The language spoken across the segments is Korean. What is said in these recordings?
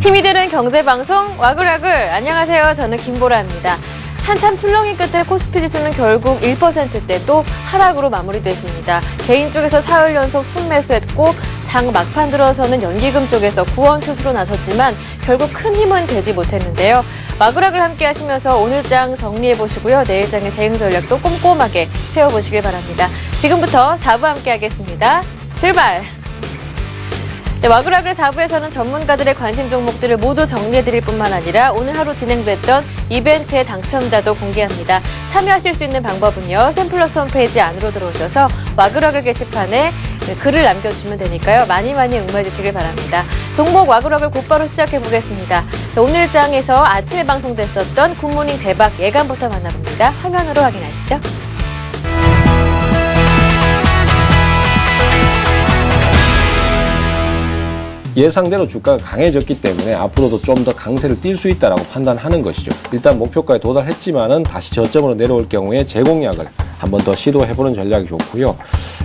힘이 되는 경제방송 와글와글 안녕하세요. 저는 김보라입니다. 한참 출렁이 끝에 코스피 지수는 결국 1%대 또 하락으로 마무리됐습니다. 개인 쪽에서 사흘 연속 순매수했고 장 막판 들어서는 연기금 쪽에서 구원 투수로 나섰지만 결국 큰 힘은 되지 못했는데요. 마그락을 함께 하시면서 오늘 장 정리해 보시고요. 내일 장의 대응 전략도 꼼꼼하게 세워 보시길 바랍니다. 지금부터 4부 함께 하겠습니다. 출발! 네, 와그라글 4부에서는 전문가들의 관심 종목들을 모두 정리해드릴 뿐만 아니라 오늘 하루 진행됐던 이벤트의 당첨자도 공개합니다. 참여하실 수 있는 방법은요. 샘플러스 홈페이지 안으로 들어오셔서 와그라글 게시판에 글을 남겨주시면 되니까요. 많이 많이 응모해 주시길 바랍니다. 종목 와그락을 곧바로 시작해 보겠습니다. 오늘 장에서 아침에 방송됐었던 굿모닝 대박 예감부터 만나봅니다. 화면으로 확인하시죠. 예상대로 주가가 강해졌기 때문에 앞으로도 좀 더 강세를 띌 수 있다라고 판단하는 것이죠. 일단 목표가에 도달했지만은 다시 저점으로 내려올 경우에 재공략을 한번 더 시도해보는 전략이 좋고요.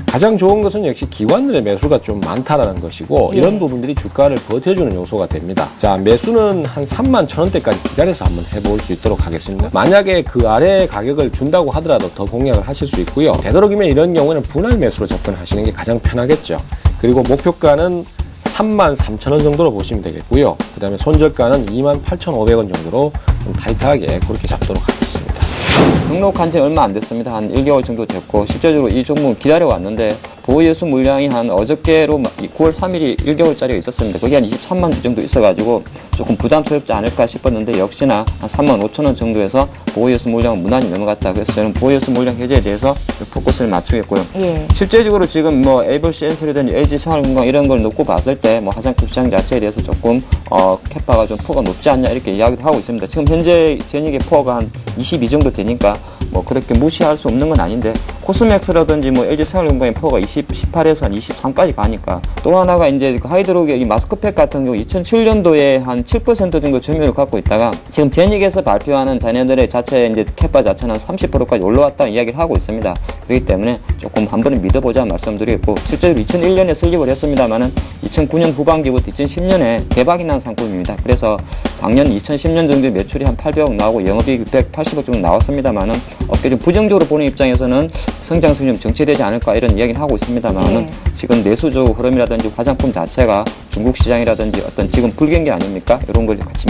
가장 좋은 것은 역시 기관들의 매수가 좀 많다라는 것이고 예. 이런 부분들이 주가를 버텨주는 요소가 됩니다. 자 매수는 한 3만 천 원대까지 기다려서 한번 해볼 수 있도록 하겠습니다. 만약에 그 아래 가격을 준다고 하더라도 더 공략을 하실 수 있고요. 되도록이면 이런 경우에는 분할 매수로 접근하시는 게 가장 편하겠죠. 그리고 목표가는 3만 3천 원 정도로 보시면 되겠고요. 그 다음에 손절가는 2만 8천5백원 정도로 좀 타이트하게 그렇게 잡도록 하겠습니다. 등록한 지 얼마 안 됐습니다. 한 1개월 정도 됐고 실제적으로 이 종목 기다려 왔는데 보호예수 물량이 한 어저께로 9월 3일이 1개월짜리가 있었습니다. 거기 한 23만 주 정도 있어가지고 조금 부담스럽지 않을까 싶었는데 역시나 한 3만 5천 원 정도에서 보호예수 물량은 무난히 넘어갔다. 그래서 저는 보호예수 물량 해제에 대해서 포커스를 맞추겠고요. 예. 실제적으로 지금 뭐 에이블 시 엔서리든지 LG 생활건강 이런 걸 놓고 봤을 때 뭐 화장품 시장 자체에 대해서 조금 어 캐파가 좀 포가 높지 않냐 이렇게 이야기도 하고 있습니다. 지금 현재 제닉의 포가 한22 정도 되니까 뭐 그렇게 무시할 수 없는 건 아닌데 코스맥스라든지 뭐 LG 생활건강의 포가 20, 18에서 한 23까지 가니까 또 하나가 이제 그 하이드로겔 이 마스크팩 같은 경우 2007년도에 한 7% 정도 점유율을 갖고 있다가 지금 제닉에서 발표하는 자녀들의 자체 이제 캐파 자체는 30%까지 올라왔다는 이야기를 하고 있습니다. 그렇기 때문에 조금 한 번은 믿어보자 말씀드리겠고 실제로 2001년에 설립을 했습니다만은 2009년 후반기부터 2010년에 개박이 난 상품입니다. 그래서 작년 2010년 정도에 매출이 한 800억 나오고 영업이익 180억 정도 나왔습니다만은 업계 좀 부정적으로 보는 입장에서는 성장성이 좀 정체되지 않을까 이런 이야기는 하고 있습니다만은 네. 지금 내수적 흐름이라든지 화장품 자체가 중국 시장이라든지 어떤 지금 불경기 아닙니까? 이런 걸 같이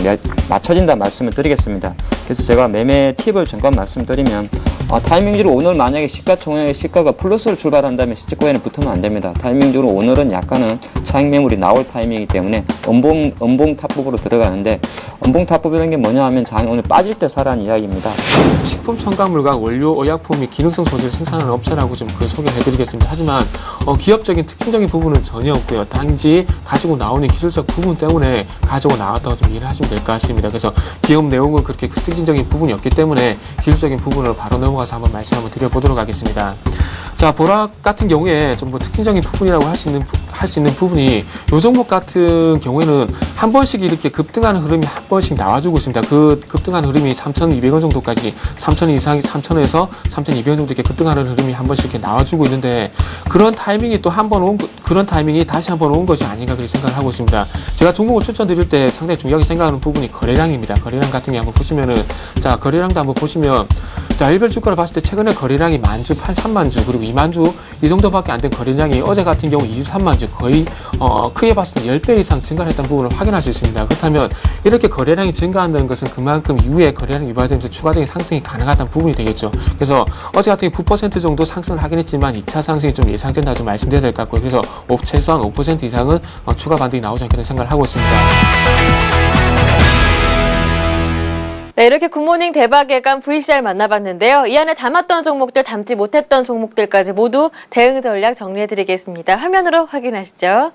맞춰진다 말씀을 드리겠습니다. 그래서 제가 매매 팁을 잠깐 말씀드리면 어, 타이밍적으로 오늘 만약에 시가총액의 시가가 플러스로 출발한다면 시집거에는 붙으면 안 됩니다. 타이밍적으로 오늘은 약간은 차익 매물이 나올 타이밍이기 때문에 음봉 음봉 탑법으로 들어가는데 음봉 탑법이라는 게 뭐냐 하면 장이 오늘 빠질 때 사라는 이야기입니다. 식품 첨가물과 원료 의약품이 기능성 소재를 생산하는 업체라고 좀 그 소개해드리겠습니다. 하지만 어, 기업적인 특징적인 부분은 전혀 없고요. 단지 가지고 나오는 기술적 부분 때문에 가지고 나왔다고 좀 이해를 하시면 될 것 같습니다. 그래서 기업 내용은 그렇게 특징적인 부분이 없기 때문에 기술적인 부분을 바로 넘어가서 한번 말씀 한번 드려보도록 하겠습니다. 자, 보락 같은 경우에 좀 뭐 특징적인 부분이라고 할 수 있는, 할 수 있는 부분이 요 종목 같은 경우에는 한 번씩 이렇게 급등하는 흐름이 한 번씩 나와주고 있습니다. 그 급등하는 흐름이 3,200원 정도까지 3,000원 이상, 3,000원에서 3,200원 정도 이렇게 급등하는 흐름이 한 번씩 이렇게 나와주고 있는데 그런 타이밍이 또 한 번 온, 그런 타이밍이 다시 한 번 온 것이 아닌가 그렇게 생각을 하고 있습니다. 제가 종목을 추천드릴 때 상당히 중요하게 생각하는 부분이 거래량입니다. 거래량 같은 게 한번 보시면은 자, 거래량도 한번 보시면 자, 일별 주가를 봤을 때 최근에 거래량이 만주, 한 3만 주, 그리고 2만 주 이 정도밖에 안 된 거래량이 어제 같은 경우 23만 주 거의 어, 크게 봤을 때 10배 이상 증가했다는 부분을 확인할 수 있습니다. 그렇다면 이렇게 거래량이 증가한다는 것은 그만큼 이후에 거래량이 유발되면서 추가적인 상승이 가능하다는 부분이 되겠죠. 그래서 어제 같은 경우 9% 정도 상승을 하긴 했지만 2차 상승이 좀 예상된다 좀 말씀드려야 될 것 같고요. 그래서 최소한 5% 이상은 어, 추가 반등이 나오지 않겠다는 생각을 하고 있습니다. 네, 이렇게 굿모닝 대박 예감 VCR 만나봤는데요. 이 안에 담았던 종목들, 담지 못했던 종목들까지 모두 대응 전략 정리해드리겠습니다. 화면으로 확인하시죠.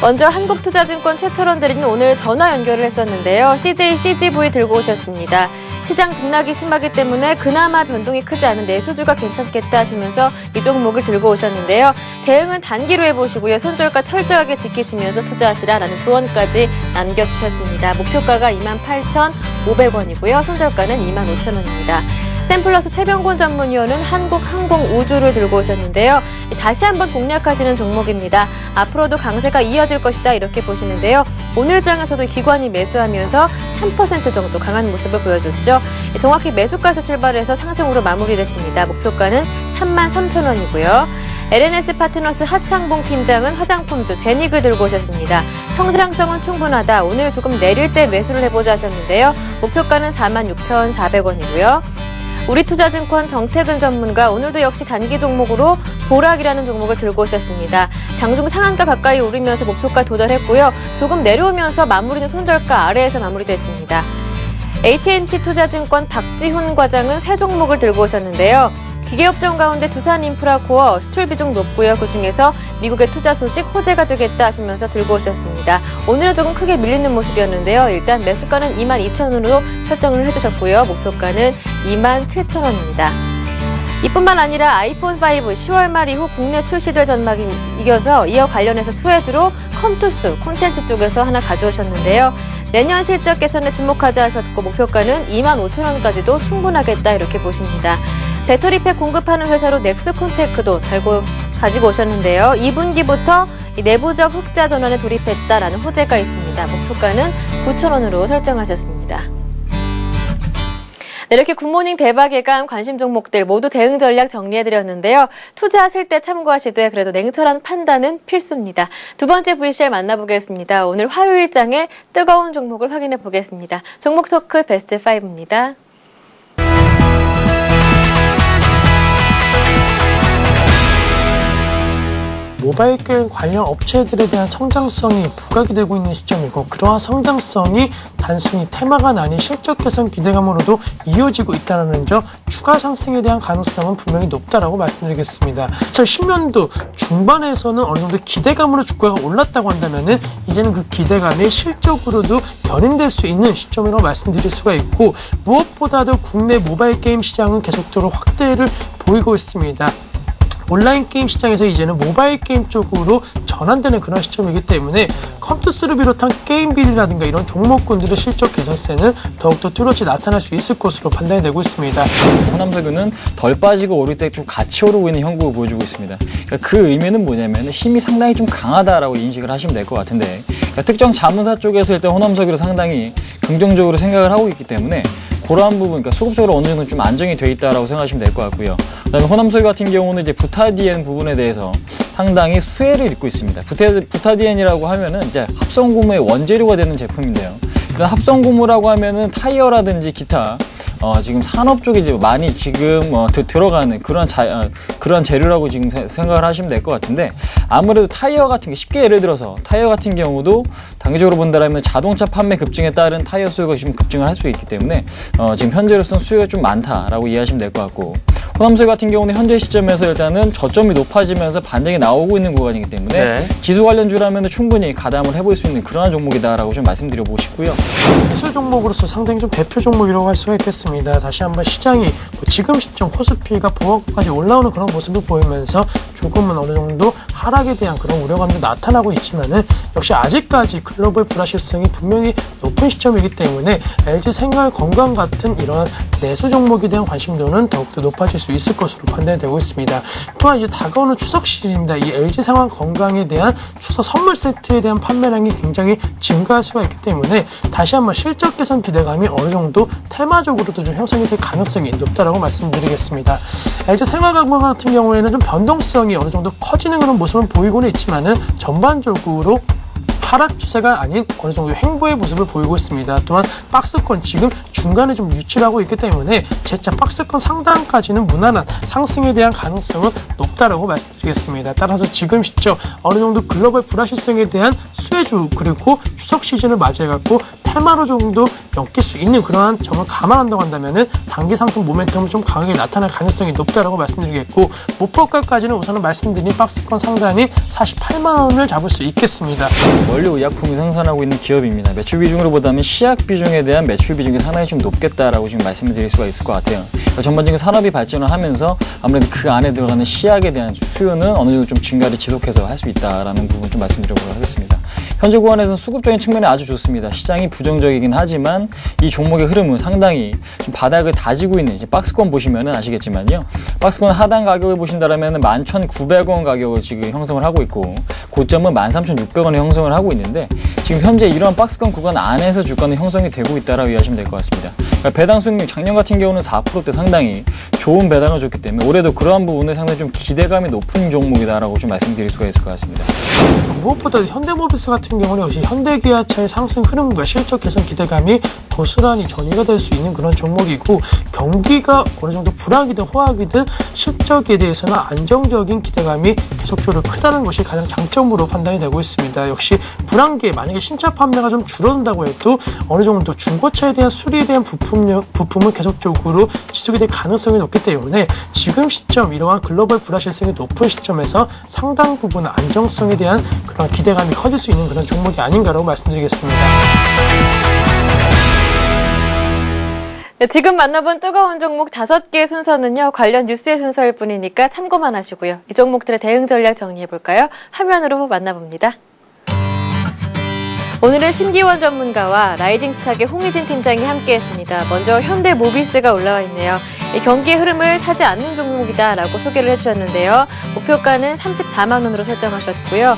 먼저 한국투자증권 최철원 대리는 오늘 전화 연결을 했었는데요. CJ, CGV 들고 오셨습니다. 시장 등락이 심하기 때문에 그나마 변동이 크지 않은 내수주가 괜찮겠다 하시면서 이 종목을 들고 오셨는데요. 대응은 단기로 해보시고요. 손절가 철저하게 지키시면서 투자하시라라는 조언까지 남겨주셨습니다. 목표가가 28,500원이고요. 손절가는 25,000원입니다. 샘플러스 최병곤 전문위원은 한국항공우주를 들고 오셨는데요. 다시 한번 공략하시는 종목입니다. 앞으로도 강세가 이어질 것이다 이렇게 보시는데요. 오늘 장에서도 기관이 매수하면서 3% 정도 강한 모습을 보여줬죠. 정확히 매수가에서 출발해서 상승으로 마무리됐습니다. 목표가는 3만 3천 원이고요. LNS 파트너스 하창봉 팀장은 화장품주 제닉을 들고 오셨습니다. 성장성은 충분하다. 오늘 조금 내릴 때 매수를 해보자 하셨는데요. 목표가는 46,400원이고요. 우리투자증권 정태근 전문가 오늘도 역시 단기 종목으로 보락이라는 종목을 들고 오셨습니다. 장중 상한가 가까이 오르면서 목표가 도달했고요. 조금 내려오면서 마무리는 손절가 아래에서 마무리됐습니다. HNC 투자증권 박지훈 과장은 새 종목을 들고 오셨는데요. 기계업종 가운데 두산인프라 코어 수출 비중 높고요. 그중에서 미국의 투자 소식 호재가 되겠다 하시면서 들고 오셨습니다. 오늘은 조금 크게 밀리는 모습이었는데요. 일단 매수가는 22,000원으로 설정을 해주셨고요. 목표가는 27,000원입니다. 이뿐만 아니라 아이폰 5 10월 말 이후 국내 출시될 전망이 이겨서 이어 관련해서 수혜주로 컴투스 콘텐츠 쪽에서 하나 가져오셨는데요. 내년 실적 개선에 주목하자 하셨고 목표가는 2만 5천 원까지도 충분하겠다 이렇게 보십니다. 배터리팩 공급하는 회사로 넥스콘테크도 달고 가지고 오셨는데요. 2분기부터 내부적 흑자 전환에 돌입했다라는 호재가 있습니다. 목표가는 9천 원으로 설정하셨습니다. 네, 이렇게 굿모닝 대박 예감 관심 종목들 모두 대응 전략 정리해드렸는데요. 투자하실 때 참고하시되 그래도 냉철한 판단은 필수입니다. 두 번째 VCR 만나보겠습니다. 오늘 화요일장의 뜨거운 종목을 확인해 보겠습니다. 종목 토크 베스트 5입니다. 모바일 게임 관련 업체들에 대한 성장성이 부각이 되고 있는 시점이고 그러한 성장성이 단순히 테마가 아닌 실적 개선 기대감으로도 이어지고 있다는 점 추가 상승에 대한 가능성은 분명히 높다라고 말씀드리겠습니다. 2010년도 중반에서는 어느 정도 기대감으로 주가가 올랐다고 한다면은 이제는 그 기대감이 실적으로도 견인될 수 있는 시점이라고 말씀드릴 수가 있고 무엇보다도 국내 모바일 게임 시장은 계속적으로 확대를 보이고 있습니다. 온라인 게임 시장에서 이제는 모바일 게임 쪽으로 전환되는 그런 시점이기 때문에 컴투스를 비롯한 게임빌이라든가 이런 종목군들의 실적 개선세는 더욱더 뚜렷이 나타날 수 있을 것으로 판단이 되고 있습니다. 호남석유는 덜 빠지고 오를 때 좀 같이 오르고 있는 형국을 보여주고 있습니다. 그러니까 그 의미는 뭐냐면 힘이 상당히 좀 강하다라고 인식을 하시면 될 것 같은데 그러니까 특정 자문사 쪽에서 일단 호남석유를 상당히 긍정적으로 생각을 하고 있기 때문에 그러한 부분, 그러니까 수급적으로 어느 정도 좀 안정이 돼 있다라고 생각하시면 될 것 같고요. 그다음에 호남 소유 같은 경우는 이제 부타디엔 부분에 대해서 상당히 수혜를 입고 있습니다. 부타, 부타디엔이라고 하면은 이제 합성 고무의 원재료가 되는 제품인데요. 그러니까 합성 고무라고 하면은 타이어라든지 기타 어, 지금 산업 쪽에 이제 많이 지금 어, 드, 들어가는 그런 자, 어, 그런 재료라고 지금 세, 생각을 하시면 될 것 같은데 아무래도 타이어 같은 게 쉽게 예를 들어서 타이어 같은 경우도 단기적으로 본다면 자동차 판매 급증에 따른 타이어 수요가 지금 급증을 할 수 있기 때문에 어, 지금 현재로서는 수요가 좀 많다라고 이해하시면 될 것 같고 호남수요 같은 경우는 현재 시점에서 일단은 저점이 높아지면서 반등이 나오고 있는 구간이기 때문에 네. 지수 관련주라면 충분히 가담을 해볼 수 있는 그러한 종목이다라고 좀 말씀드려보고 싶고요. 매수 종목으로서 상당히 좀 대표 종목이라고 할 수가 있겠습니다. 다시 한번 시장이 뭐 지금 시점 코스피가 보합까지 올라오는 그런 모습을 보이면서 조금은 어느 정도 하락에 대한 그런 우려감도 나타나고 있지만은 역시 아직까지 글로벌 불확실성이 분명히 높은 시점이기 때문에 LG 생활 건강 같은 이런 내수 종목에 대한 관심도는 더욱더 높아질 수 있을 것으로 판단이 되고 있습니다. 또한 이제 다가오는 추석 시즌입니다. 이 LG 생활 건강에 대한 추석 선물 세트에 대한 판매량이 굉장히 증가할 수가 있기 때문에 다시 한번 실적 개선 기대감이 어느 정도 테마적으로도 좀 형성이 될 가능성이 높다라고 말씀드리겠습니다. LG 생활 건강 같은 경우에는 좀 변동성이 어느 정도 커지는 그런 모습 은 보이고는 있지만은 전반적으로 하락 추세가 아닌 어느 정도 횡보의 모습을 보이고 있습니다. 또한 박스권 지금 중간에 좀 유치를 하고 있기 때문에 재차 박스권 상단까지는 무난한 상승에 대한 가능성은 높다라고 말씀드리겠습니다. 따라서 지금 시점 어느 정도 글로벌 불확실성에 대한 수혜주 그리고 추석 시즌을 맞이해갖고 테마로 정도 엮일 수 있는 그러한 점을 감안한다고 한다면은 단기 상승 모멘텀은 좀 강하게 나타날 가능성이 높다라고 말씀드리겠고 목표가까지는 우선은 말씀드린 박스권 상단이 48만 원을 잡을 수 있겠습니다. 원료 의약품을 생산하고 있는 기업입니다. 매출 비중으로 보다면 시약 비중에 대한 매출 비중이 상당히 좀 높겠다라고 지금 말씀을 드릴 수가 있을 것 같아요. 전반적인 산업이 발전을 하면서 아무래도 그 안에 들어가는 시약에 대한 수요는 어느 정도 좀 증가를 지속해서 할 수 있다라는 부분 좀 말씀드려보도록 하겠습니다. 현재 구간에서는 수급적인 측면이 아주 좋습니다. 시장이 부정적이긴 하지만 이 종목의 흐름은 상당히 좀 바닥을 다지고 있는 이제 박스권 보시면은 아시겠지만요. 박스권 하단 가격을 보신다라면 11,900원 가격을 지금 형성을 하고 있고 고점은 13,600원에 형성을 하고 있는데 지금 현재 이러한 박스권 구간 안에서 주가는 형성이 되고 있다라고 이해하시면 될 것 같습니다. 그러니까 배당 수익률 작년 같은 경우는 4%대 상당히 좋은 배당을 줬기 때문에 올해도 그러한 부분에 상당히 좀 기대감이 높은 종목이다라고 좀 말씀드릴 수가 있을 것 같습니다. 무엇보다 현대모비스 같은 경우는 역시 현대기아차의 상승 흐름과 실적 개선 기대감이 고스란히 전이가 될 수 있는 그런 종목이고 경기가 어느 정도 불황이든 호황이든 실적에 대해서는 안정적인 기대감이 계속적으로 크다는 것이 가장 장점으로 판단이 되고 있습니다. 역시 불황기에 만약에 신차 판매가 좀 줄어든다고 해도 어느 정도 중고차에 대한 수리에 대한 부품 부품은 계속적으로 지속이 될 가능성이 높기 때문에 지금 시점 이러한 글로벌 불확실성이 높은 시점에서 상당 부분 안정성에 대한 그런 기대감이 커질 수 있는 그런 종목이 아닌가라고 말씀드리겠습니다. 네, 지금 만나본 뜨거운 종목 다섯 개의 순서는요, 관련 뉴스의 순서일 뿐이니까 참고만 하시고요. 이 종목들의 대응 전략 정리해볼까요? 화면으로 만나봅니다. 오늘은 심기원 전문가와 라이징 스탁의 홍희진 팀장이 함께했습니다. 먼저 현대 모비스가 올라와 있네요. 경기의 흐름을 타지 않는 종목이다라고 소개를 해주셨는데요. 목표가는 34만 원으로 설정하셨고요.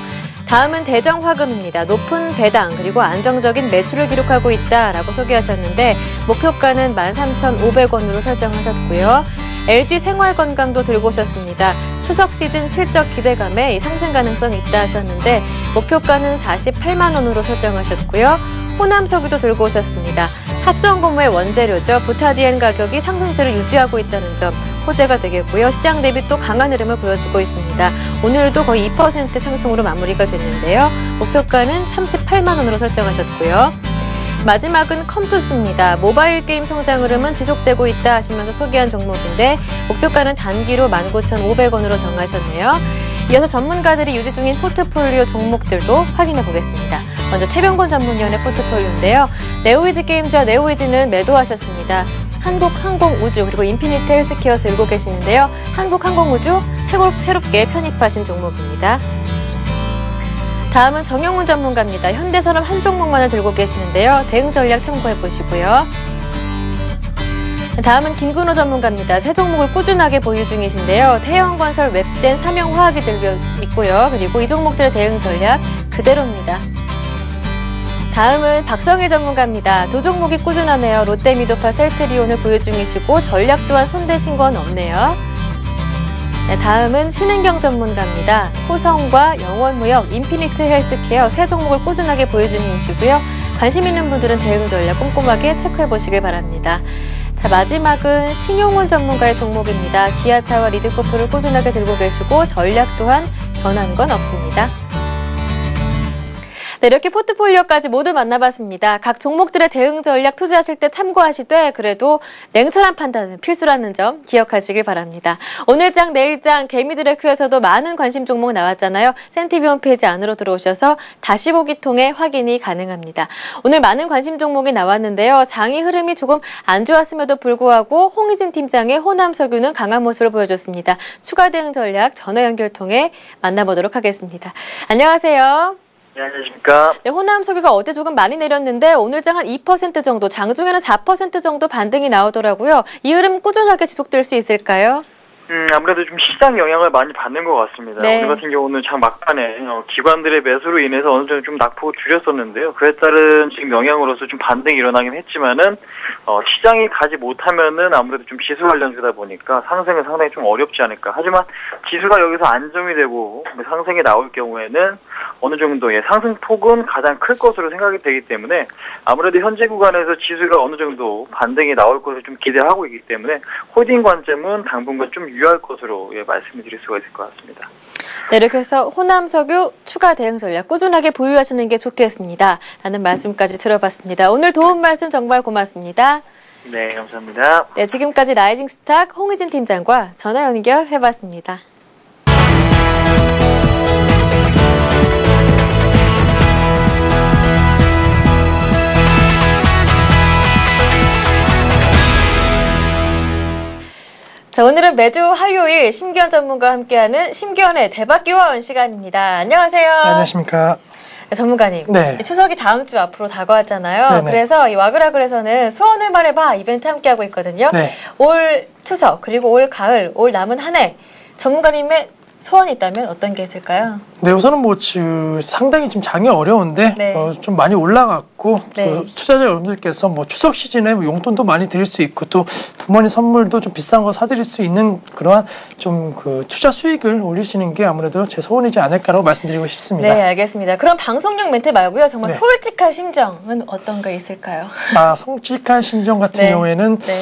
다음은 대정 화금입니다. 높은 배당 그리고 안정적인 매출을 기록하고 있다라고 소개하셨는데 목표가는 13,500원으로 설정하셨고요. LG 생활건강도 들고 오셨습니다. 추석 시즌 실적 기대감에 상승 가능성이 있다 하셨는데 목표가는 48만 원으로 설정하셨고요. 호남석유도 들고 오셨습니다. 합성 고무의 원재료죠. 부타디엔 가격이 상승세를 유지하고 있다는 점 호재가 되겠고요. 시장 대비 또 강한 흐름을 보여주고 있습니다. 오늘도 거의 2% 상승으로 마무리가 됐는데요. 목표가는 38만 원으로 설정하셨고요. 마지막은 컴투스입니다. 모바일 게임 성장 흐름은 지속되고 있다 하시면서 소개한 종목인데 목표가는 단기로 19,500원으로 정하셨네요. 이어서 전문가들이 유지 중인 포트폴리오 종목들도 확인해 보겠습니다. 먼저 최병곤 전문위원의 포트폴리오인데요. 네오이즈 게임즈와 네오이즈는 매도하셨습니다. 한국항공우주 그리고 인피니트 헬스케어 들고 계시는데요. 한국항공우주 새롭게 편입하신 종목입니다. 다음은 정영훈 전문가입니다. 현대산업 한 종목만을 들고 계시는데요. 대응 전략 참고해 보시고요. 다음은 김근호 전문가입니다. 새 종목을 꾸준하게 보유 중이신데요. 태영건설, 웹젠, 삼영화학이 들고 있고요. 그리고 이 종목들의 대응 전략 그대로입니다. 다음은 박성일 전문가입니다. 두 종목이 꾸준하네요. 롯데 미도파 셀트리온을 보유 중이시고 전략 또한 손대신 건 없네요. 네, 다음은 신은경 전문가입니다. 호성과 영원무역, 인피니트 헬스케어 세 종목을 꾸준하게 보유 중이시고요. 관심 있는 분들은 대응 전략 꼼꼼하게 체크해 보시길 바랍니다. 자, 마지막은 신용훈 전문가의 종목입니다. 기아차와 리드코프를 꾸준하게 들고 계시고 전략 또한 변한 건 없습니다. 네, 이렇게 포트폴리오까지 모두 만나봤습니다. 각 종목들의 대응 전략 투자하실 때 참고하시되 그래도 냉철한 판단은 필수라는 점 기억하시길 바랍니다. 오늘 장, 내일 장, 개미들의 큐에서도 많은 관심 종목 나왔잖아요. 센티비 홈페이지 안으로 들어오셔서 다시 보기 통해 확인이 가능합니다. 오늘 많은 관심 종목이 나왔는데요. 장이 흐름이 조금 안 좋았음에도 불구하고 홍희진 팀장의 호남 석유는 강한 모습을 보여줬습니다. 추가 대응 전략 전화 연결 통해 만나보도록 하겠습니다. 안녕하세요. 네, 안녕하십니까. 네, 호남 석유가 어제 조금 많이 내렸는데 오늘 장 한 2% 정도, 장중에는 4% 정도 반등이 나오더라고요. 이 흐름 꾸준하게 지속될 수 있을까요? 음, 아무래도 좀 시장 영향을 많이 받는 것 같습니다. 네. 오늘 같은 경우는 장 막판에 어, 기관들의 매수로 인해서 어느 정도 좀 낙폭을 줄였었는데요. 그에 따른 지금 영향으로서 좀 반등이 일어나긴 했지만은 어, 시장이 가지 못하면은 아무래도 좀 지수 관련주다 보니까 상승은 상당히 좀 어렵지 않을까. 하지만 지수가 여기서 안정이 되고 상승이 나올 경우에는 어느 정도의 상승 폭은 가장 클 것으로 생각이 되기 때문에 아무래도 현재 구간에서 지수가 어느 정도 반등이 나올 것을 좀 기대하고 있기 때문에 홀딩 관점은 당분간 좀 유효할 것으로 예, 말씀드릴 수가 있을 것 같습니다. 네, 이렇게 해서 호남 석유 추가 대응 전략 꾸준하게 보유하시는 게 좋겠습니다. 라는 말씀까지 들어봤습니다. 오늘 도움 말씀 정말 고맙습니다. 네, 감사합니다. 네, 지금까지 라이징 스탁 홍희진 팀장과 전화 연결해봤습니다. 자, 오늘은 매주 화요일 심기현 전문가와 함께하는 심기현의 대박 기원 시간입니다. 안녕하세요. 네, 안녕하십니까. 네, 전문가님, 네. 이 추석이 다음 주 앞으로 다가왔잖아요. 네네. 그래서 이 와그라글에서는 소원을 말해봐 이벤트 함께 하고 있거든요. 네. 올 추석 그리고 올 가을, 올 남은 한 해 전문가님의 소원이 있다면 어떤 게 있을까요? 네, 우선은 뭐 지- 상당히 지금 장이 어려운데 네. 어, 좀 많이 올라갔고 네. 또 투자자 여러분들께서 뭐 추석 시즌에 뭐 용돈도 많이 드릴 수 있고 또 부모님 선물도 좀 비싼 거 사드릴 수 있는 그러한 좀 그 투자 수익을 올리시는 게 아무래도 제 소원이지 않을까라고 말씀드리고 싶습니다. 네, 알겠습니다. 그럼 방송용 멘트 말고요. 정말 네. 솔직한 심정은 어떤 게 있을까요? 아, 성직한 심정 같은 네. 경우에는 네.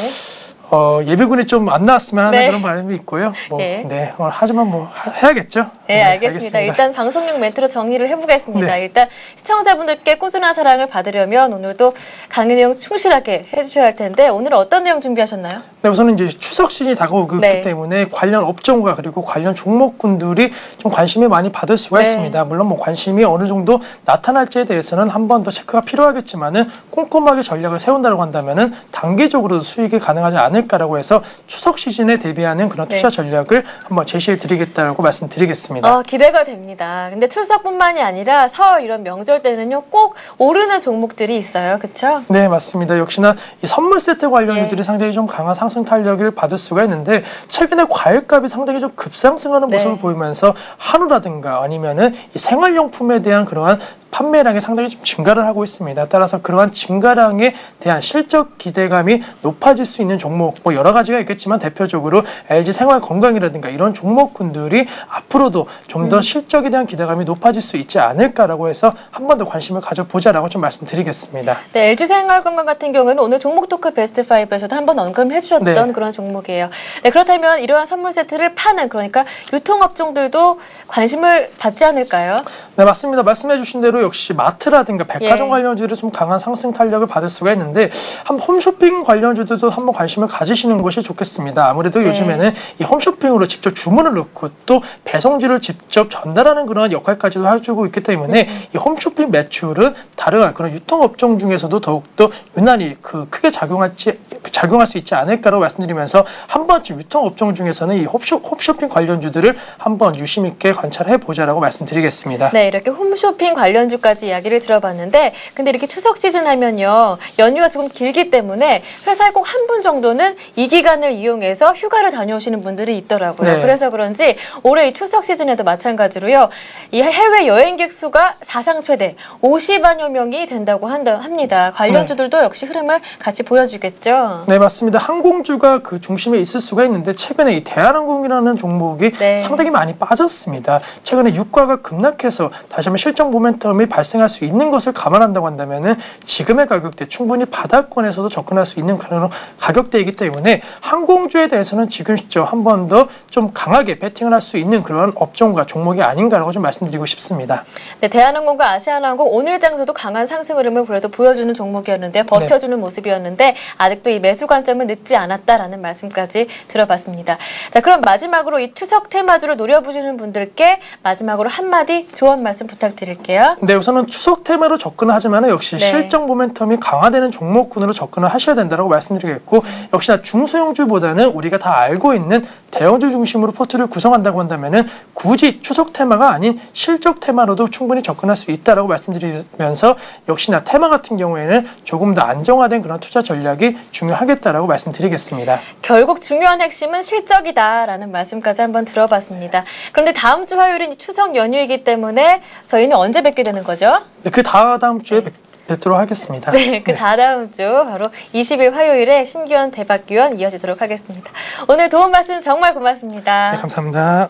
어, 예비군이 좀 안 나왔으면 하는 네. 그런 바람이 있고요. 뭐, 네. 네. 어, 하지만 뭐 하- 해야겠죠. 네, 알겠습니다. 일단 방송용 멘트로 정리를 해보겠습니다. 네. 일단 시청자분들께 꾸준한 사랑을 받으려면 오늘도 강의 내용 충실하게 해주셔야 할 텐데 오늘은 어떤 내용 준비하셨나요? 네, 우선은 이제 추석 시즌이 다가오기 네. 때문에 관련 업종과 그리고 관련 종목군들이 좀 관심을 많이 받을 수가 네. 있습니다. 물론 뭐 관심이 어느 정도 나타날지에 대해서는 한 번 더 체크가 필요하겠지만은 꼼꼼하게 전략을 세운다고 한다면은 단기적으로도 수익이 가능하지 않을까라고 해서 추석 시즌에 대비하는 그런 네. 투자 전략을 한번 제시해 드리겠다고 말씀드리겠습니다. 어, 기대가 됩니다. 근데 출석뿐만이 아니라 설 이런 명절 때는요 꼭 오르는 종목들이 있어요. 그렇죠? 네, 맞습니다. 역시나 이 선물 세트 관련주들이 예. 상당히 좀 강한 상승 탄력을 받을 수가 있는데 최근에 과일값이 상당히 좀 급상승하는 네. 모습을 보이면서 한우라든가 아니면은 이 생활용품에 대한 그러한 판매량이 상당히 좀 증가를 하고 있습니다. 따라서 그러한 증가량에 대한 실적 기대감이 높아질 수 있는 종목 뭐 여러 가지가 있겠지만 대표적으로 LG 생활 건강이라든가 이런 종목군들이 앞으로도 좀 음. 더 실적에 대한 기대감이 높아질 수 있지 않을까라고 해서 한 번 더 관심을 가져보자라고 좀 말씀드리겠습니다. 네, LG 생활 건강 같은 경우는 오늘 종목 토크 베스트 5에서도 한 번 언급을 해주셨던 네. 그런 종목이에요. 네, 그렇다면 이러한 선물 세트를 파는 그러니까 유통업종들도 관심을 받지 않을까요? 네, 맞습니다. 말씀해 주신 대로 역시 마트라든가 백화점 예. 관련주들이 좀 강한 상승 탄력을 받을 수가 있는데 한 홈쇼핑 관련주들도 한번 관심을 가지시는 것이 좋겠습니다. 아무래도 네. 요즘에는 이 홈쇼핑으로 직접 주문을 넣고 또 배송지를 직접 전달하는 그런 역할까지도 해주고 있기 때문에 음. 이 홈쇼핑 매출은 다른 그런 유통업종 중에서도 더욱더 유난히 그 크게 작용할지 작용할 수 있지 않을까라고 말씀드리면서 한 번쯤 유통업종 중에서는 이 홈쇼, 홈쇼핑 관련주들을 한번 유심 있게 관찰해 보자라고 말씀드리겠습니다. 네, 이렇게 홈쇼핑 관련 주까지 이야기를 들어봤는데, 근데 이렇게 추석 시즌 하면요, 연휴가 조금 길기 때문에 회사에 꼭 한 분 정도는 이 기간을 이용해서 휴가를 다녀오시는 분들이 있더라고요. 네. 그래서 그런지 올해 이 추석 시즌에도 마찬가지로요, 이 해외 여행객 수가 사상 최대 50만여 명이 된다고 한다, 합니다. 관련주들도 역시 흐름을 같이 보여주겠죠. 네, 맞습니다. 항공주가 그 중심에 있을 수가 있는데 최근에 이 대한항공이라는 종목이 네. 상당히 많이 빠졌습니다. 최근에 유가가 급락해서 다시 한번 실적 모멘텀 이 발생할 수 있는 것을 감안한다고 한다면은 지금의 가격대 충분히 바닥권에서도 접근할 수 있는 그런 가격대이기 때문에 항공주에 대해서는 지금 시점 한 번 더 좀 강하게 베팅을 할 수 있는 그런 업종과 종목이 아닌가라고 좀 말씀드리고 싶습니다. 네, 대한항공과 아시아나항공 오늘 장소도 강한 상승 흐름을 그래도 보여주는 종목이었는데 버텨주는 모습이었는데 아직도 이 매수 관점은 늦지 않았다라는 말씀까지 들어봤습니다. 자, 그럼 마지막으로 이 추석 테마주를 노려보시는 분들께 마지막으로 한마디 조언 말씀 부탁드릴게요. 네, 우선은 추석 테마로 접근하지만 역시 네. 실적 모멘텀이 강화되는 종목군으로 접근을 하셔야 된다고 말씀드리겠고 역시나 중소형주보다는 우리가 다 알고 있는 대형주 중심으로 포트를 구성한다고 한다면은 굳이 추석 테마가 아닌 실적 테마로도 충분히 접근할 수 있다라고 말씀드리면서 역시나 테마 같은 경우에는 조금 더 안정화된 그런 투자 전략이 중요하겠다라고 말씀드리겠습니다. 결국 중요한 핵심은 실적이다라는 말씀까지 한번 들어봤습니다. 그런데 다음 주 화요일은 이 추석 연휴이기 때문에 저희는 언제 뵙게 되는 거죠? 네, 그 다음 주에 뵙- 뵙도록 하겠습니다. 네, 그 다다음 주 바로 20일 화요일에 심기현 대박위원 이어지도록 하겠습니다. 오늘 도움 말씀 정말 고맙습니다. 네, 감사합니다.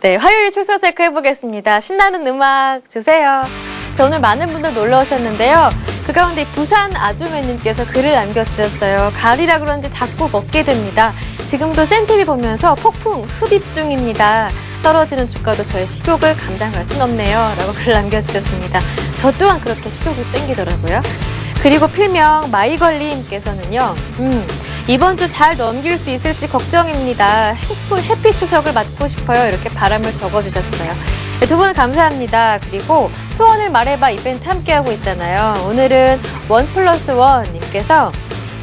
네, 화요일 출석 체크 해 보겠습니다. 신나는 음악 주세요. 자, 오늘 많은 분들 놀러 오셨는데요. 그 가운데 부산 아주매님께서 글을 남겨주셨어요. 가을이라 그런지 자꾸 먹게 됩니다. 지금도 센티비 보면서 폭풍 흡입 중입니다. 떨어지는 주가도 저의 식욕을 감당할 순 없네요. 라고 글 남겨주셨습니다. 저 또한 그렇게 식욕이 땡기더라고요. 그리고 필명 마이걸님께서는요, 음, 이번 주 잘 넘길 수 있을지 걱정입니다. 해피, 해피 추석을 맞고 싶어요. 이렇게 바람을 적어주셨어요. 네, 두분 감사합니다. 그리고 소원을 말해봐 이벤트 함께하고 있잖아요. 오늘은 원 플러스 원님께서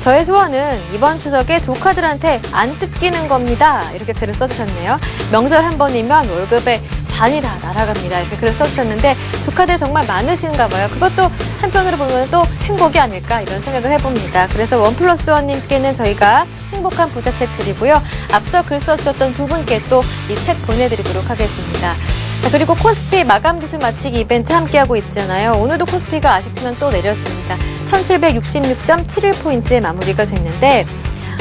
저의 소원은 이번 추석에 조카들한테 안 뜯기는 겁니다. 이렇게 글을 써주셨네요. 명절 한 번이면 월급의 반이 다 날아갑니다. 이렇게 글을 써주셨는데 조카들 정말 많으신가 봐요. 그것도 한편으로 보면 또 행복이 아닐까 이런 생각을 해봅니다. 그래서 원 플러스 원님께는 저희가 행복한 부자책 드리고요. 앞서 글 써주셨던 두 분께 또 이 책 보내드리도록 하겠습니다. 자, 그리고 코스피 마감 기술 마치기 이벤트 함께하고 있잖아요. 오늘도 코스피가 아쉽지만 또 내렸습니다. 1766.71포인트에 마무리가 됐는데,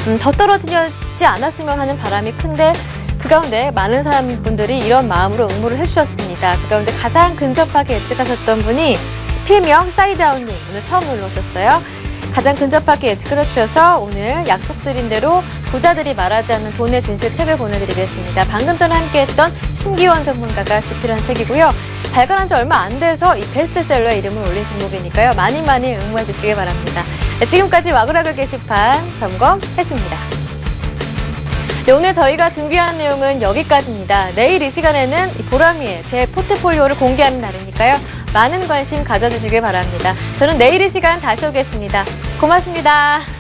음, 더 떨어지지 않았으면 하는 바람이 큰데, 그 가운데 많은 사람분들이 이런 마음으로 응모를 해주셨습니다. 그 가운데 가장 근접하게 예측하셨던 분이 필명 사이드아웃님 오늘 처음 올라오셨어요. 가장 근접하게 예측을 해주셔서 오늘 약속드린 대로 부자들이 말하지 않는 돈의 진실 책을 보내드리겠습니다. 방금 전에 함께했던 신기원 전문가가 집필한 책이고요. 발간한 지 얼마 안 돼서 이 베스트셀러에 이름을 올린 종목이니까요. 많이 많이 응모해 주시기 바랍니다. 네, 지금까지 와그라글 게시판 점검했습니다. 네, 오늘 저희가 준비한 내용은 여기까지입니다. 내일 이 시간에는 이 보람이의 제 포트폴리오를 공개하는 날이니까요. 많은 관심 가져주시길 바랍니다. 저는 내일 이 시간 다시 오겠습니다. 고맙습니다.